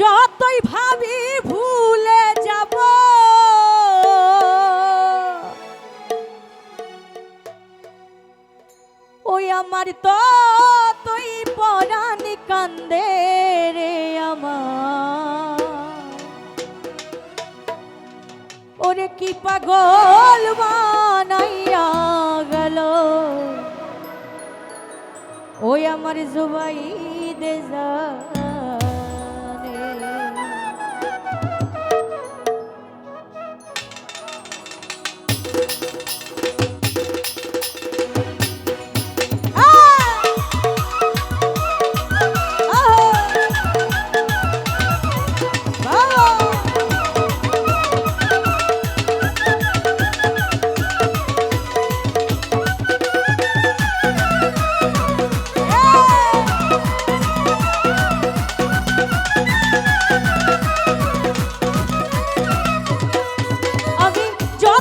যতই ভাবি ভুলে যাব। ওই আমার ততই পরাণ কান্দে রে আমার। ওরে কি পাগল বানাইয়া গেল। ওই আমার জুবাই দেজা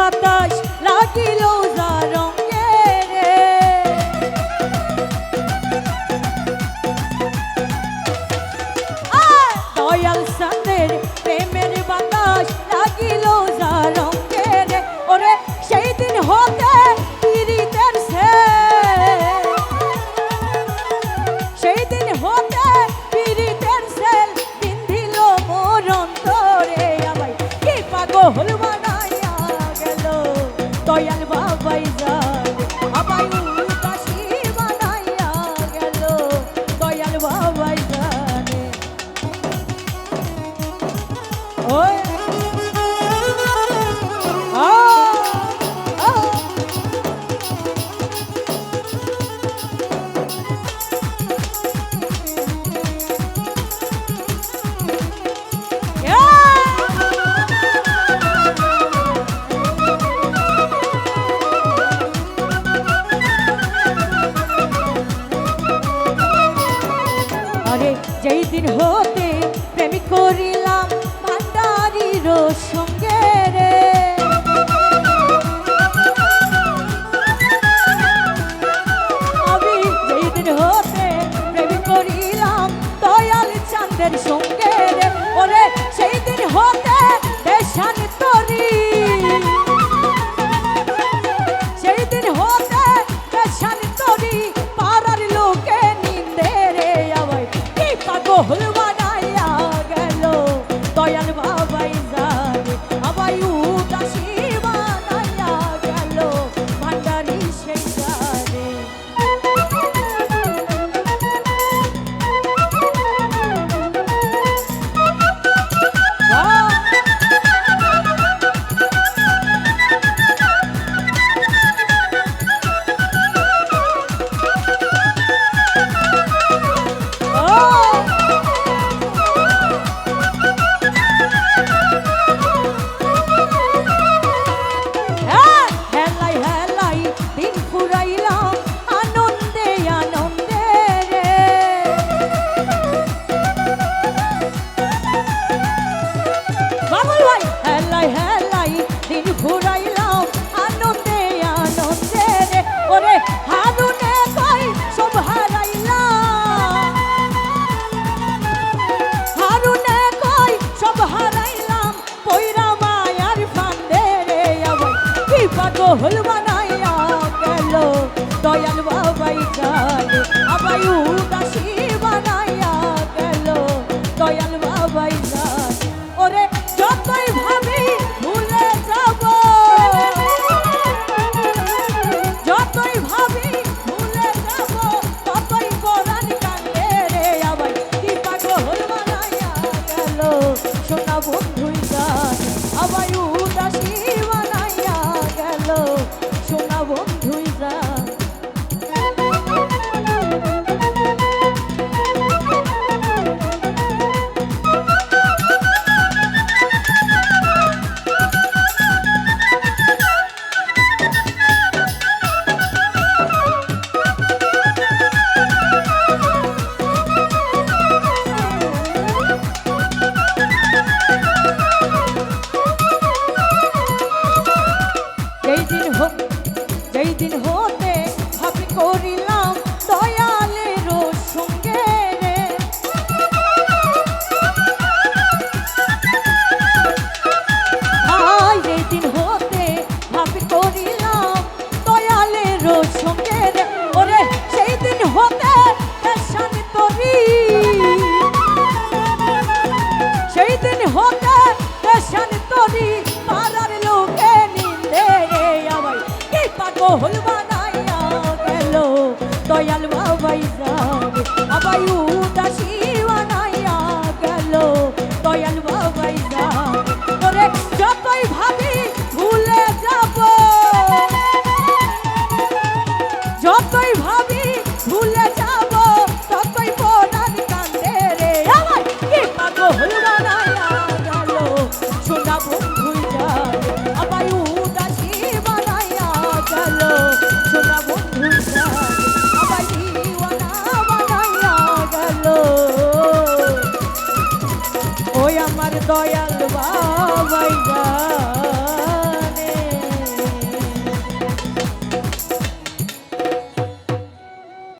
Natal. দয়াল বাবাই যায় আবাই কঠিন হোক 아. ভাবি দয়াল বাবাই যাবে আবাই উদাসী বানাইয়া